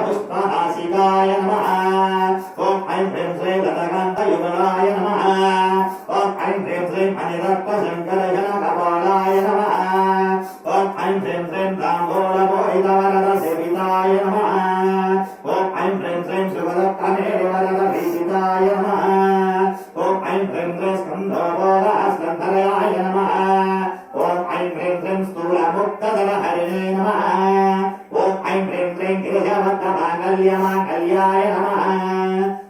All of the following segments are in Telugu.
పుష్పనాశికాయ నమ ఓం ఐం హ్రీం శ్రీ గతకాంతయుగలాయ నమ ఓం ఐం హ్రీం శ్రీం అనిరత్న శంకరజన కపాలాయ నమ ఓం ఐం హ్రీం శ్రీం తాంబూల మోహితవరద సేవితాయ నమ ఓం ఐం హ్రీం హ్రీం శ్రీం గిరిజవత్తమాంగల్యమాంగల్యాయ నమ.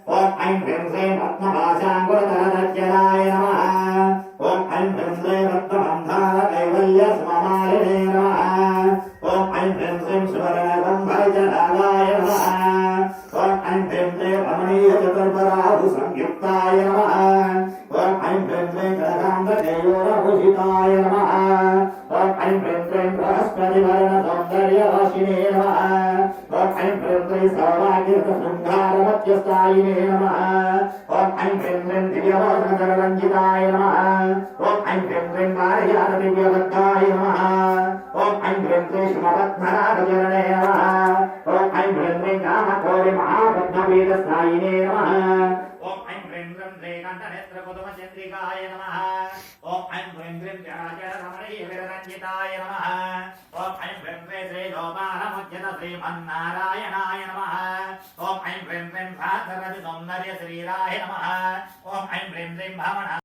ఓం ఐం హ్రీం శ్రీం రత్నపాశాంకురతరదజ్జలాయ నమ. ఓం ఐం హ్రీం శ్రీం రత్నబంధార కైవల్య స్మమాలినే నమ. ఓం ఐం హ్రీం శ్రీం సువర్ణగంభజలాయ నమ. ఓం ఐం హ్రీం శ్రీం రమణీయ చతుర్బరాహు సంయుక్తాయ నమ. ఓం ఐం హ్రీం శ్రీం కనకాంతకేయూరభూషితాయ నమ. శ్రీం సౌభాగ్యత నమ ఓం ఐం హ్రీం శ్రీం దివ్యవర్ణ నమ ఓం ఐం హ్రీం శ్రీం పారిజాత దివ్యవర్గాయ నమ ఓం ఐం హ్రీం శ్రీ శుభరత్నరాజరణే నమ ఓం ఐం హ్రీం కామకోరి మహాపద్మవేదస్థాయినే నమ ఓం ఐం హ్రీం నమ ఓం ఐం హ్రీం విరరంజితాయ నమ ఓం ఐం హ్రీం శ్రీ గోపాలముజ్జత శ్రీమన్నారాయణాయ నమ. ఓం ఐం హ్రీం హ్రీం భారతరతి సౌందర్య శ్రీరాయ నమ. ఓం ఐం హ్రీం హ్రీం భావన